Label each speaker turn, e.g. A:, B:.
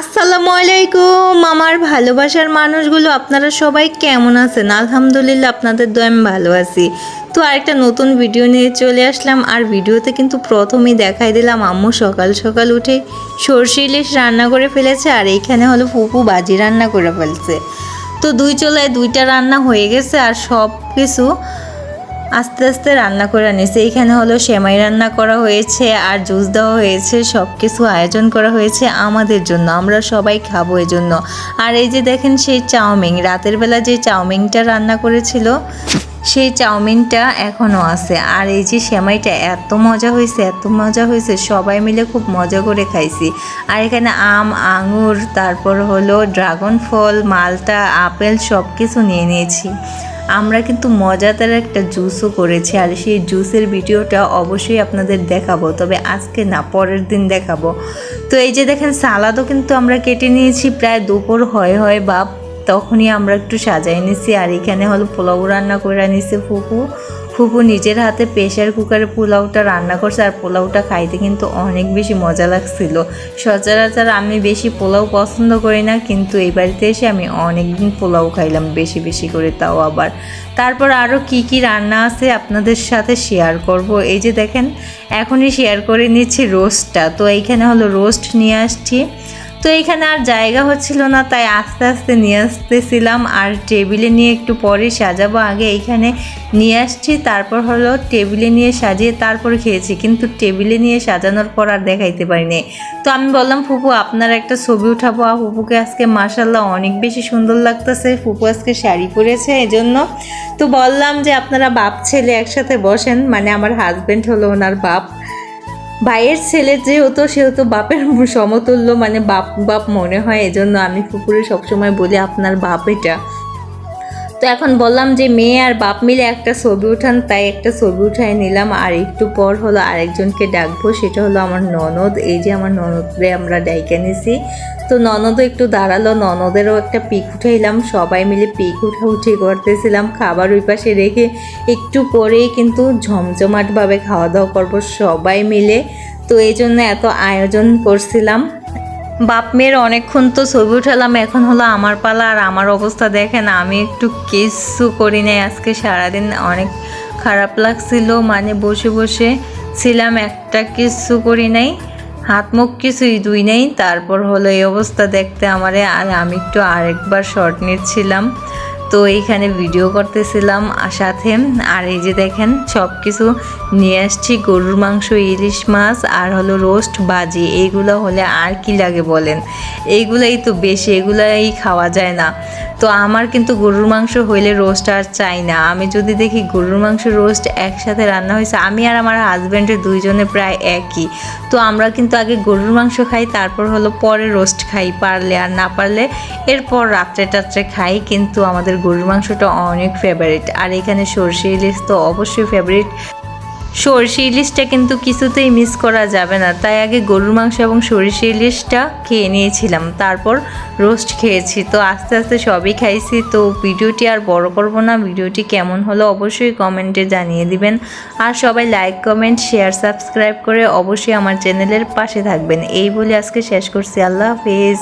A: আসসালামু আলাইকুম। আমার ভালোবাসার মানুষগুলো, আপনারা সবাই কেমন আছেন? আলহামদুলিল্লাহ, আপনাদের দয় আমি ভালো আছি। তো আরেকটা নতুন ভিডিও নিয়ে চলে আসলাম। আর ভিডিওতে কিন্তু প্রথমেই দেখাই দিলাম, আম্মু সকাল সকাল উঠে সর্ষে ইলিশ রান্না করে ফেলেছে, আর এইখানে হলো ফুপু বাজি রান্না করে ফেলছে। তো দুই চোলায় দুইটা রান্না হয়ে গেছে, আর সব কিছু আস্তে আস্তে রান্না করে নিয়েছে এইখানে হলো সেমাই রান্না করা হয়েছে আর জুস দেওয়া হয়েছে সব কিছু আয়োজন করা হয়েছে আমাদের জন্য। আমরা সবাই খাব এই জন্য আর এই যে দেখেন সেই চাউমিন, রাতের বেলা যে চাউমিনটা রান্না করেছিল, সেই চাউমিনটা এখনও আছে। আর এই যে সেমাইটা এত মজা হয়েছে, এত মজা হয়েছে, সবাই মিলে খুব মজা করে খাইছি। আর এখানে আম, আঙুর, তারপর হলো ড্রাগন ফল, মালটা, আপেল সব কিছু নিয়ে নিয়েছি। আমরা কিন্তু মজাদার একটা জুসও করেছি আর সেই জুসের ভিডিওটা অবশ্যই আপনাদের দেখাবো, তবে আজকে না, পরের দিন দেখাবো। তো এই যে দেখেন, সালাদও কিন্তু আমরা কেটে নিয়েছি, প্রায় দুপুর হয় হয় বা তখনই আমরা একটু সাজাই নিছি, আর এখানে হলো পোলাও রান্না করে নিছে ফুপু। ফুপু নিজের হাতে প্রেশার কুকারে পোলাওটা রান্না করছে আর পোলাওটা খাইতে কিন্তু অনেক বেশি মজা লাগছিল। সচরাচর আমি বেশি পোলাও পছন্দ করি না, কিন্তু এই বাড়িতে এসে আমি অনেক দিন পোলাও খাইলাম বেশি বেশি করে তাও আবার। তারপর আরও কি কি রান্না আছে আপনাদের সাথে শেয়ার করব। এই যে দেখেন, এখনই শেয়ার করে নিচ্ছি রোস্টটা তো এইখানে হলো রোস্ট নিয়ে আসছি। তো এখানে আর জায়গা হচ্ছিল না, তাই আস্তে আস্তে নিয়ে আসতেছিলাম। আর টেবিলে নিয়ে একটু পরে সাজাবো, আগে এইখানে নিয়ে আসছি, তারপর হলো টেবিলে নিয়ে সাজিয়ে তারপর খেয়েছি। কিন্তু টেবিলে নিয়ে সাজানোর পর আর দেখাইতে পারিনি। তো আমি বললাম, ফুপু, আপনার একটা ছবি উঠাবো। আর ফুপুকে আজকে মাসাল্লাহ অনেক বেশি সুন্দর লাগতেছে। ফুপু আজকে শাড়ি পরেছে এজন্য। তো বললাম যে, আপনারা বাপ ছেলে একসাথে বসেন। মানে আমার হাজব্যান্ড হলো ওনার বাপ। ভাইয়ের ছেলে যেহেতু, সেহেতু বাপের সমতুল্য মানে বাপ বাপ মনে হয়, এজন্য আমি ফুপুরে সবসময় বলি আপনার বাপ এটা। তো এখন বললাম যে মেয়ে আর বাপ মিলে একটা ছবি উঠান, তাই একটা ছবি উঠাই নিলাম। আর একটু পর হলো আরেকজনকে ডাকবো, সেটা হলো আমার ননদ। এই যে আমার ননদরে আমরা ডাইকে নিছি। তো ননদও একটু দাঁড়াল, ননদেরও একটা পিক উঠাইলাম। সবাই মিলে পিক উঠা উঠে করতেছিলাম। খাবার ওই পাশে রেখে একটু পরেই কিন্তু ঝমঝমাটভাবে খাওয়া দাওয়া করব সবাই মিলে। তো এই জন্য এত আয়োজন করছিলাম। বাপ মেয়ের অনেকক্ষণ তো ছবি উঠালাম, এখন হলো আমার পালা আর আমার অবস্থা দেখেন, আমি একটু কিছু করি নাই। আজকে সারাদিন অনেক খারাপ লাগছিল মানে বসে বসে ছিলাম, একটা কিছু করি নাই, হাত মুখ কিছুই দুই নেই, তারপর হলো এই অবস্থা দেখতে আমারে, আর আমি একটু আরেকবার শর্ট নিচ্ছিলাম। তো এইখানে ভিডিও করতেছিলাম সাথে, আর এই যে দেখেন সব কিছু নিয়ে আসছি, গরুর মাংস, ইলিশ মাছ, আর হলো রোস্ট, বাজি এইগুলো হলে আর কি লাগে বলেন? এইগুলাই তো বেশি, এগুলাই খাওয়া যায় না। তো আমার কিন্তু গরুর মাংস হইলে রোস্ট আর চাই না। আমি যদি দেখি গরুর মাংস, রোস্ট একসাথে রান্না হয়েছে, আমি আর আমার হাজব্যান্ডের দুইজনে প্রায় একই। তো আমরা কিন্তু আগে গরুর মাংস খাই, তারপর হলো পরে রোস্ট খাই পারলে আর না পারলে, এরপর রাত্রে টাত্রে খাই, কিন্তু আমাদের গরুর মাংসটা অনেক ফেভারিট আর এখানে সর্ষে ইলিশ তো অবশ্যই ফেভারিট সরষে ইলিশটা কিন্তু কিছুতেই মিস করা যাবে না। তাই আগে গরুর মাংস এবং সরিষে ইলিশটা খেয়ে নিয়েছিলাম। তারপর রোস্ট খেয়েছি। তো আস্তে আস্তে সবই খাইছি। তো ভিডিওটি আর বড় করব না। ভিডিওটি কেমন হলো অবশ্যই কমেন্টে জানিয়ে দিবেন। আর সবাই লাইক কমেন্ট শেয়ার সাবস্ক্রাইব করে অবশ্যই আমার চ্যানেলের পাশে থাকবেন। এই বলে আজকে শেষ করছি। আল্লাহ হাফিজ।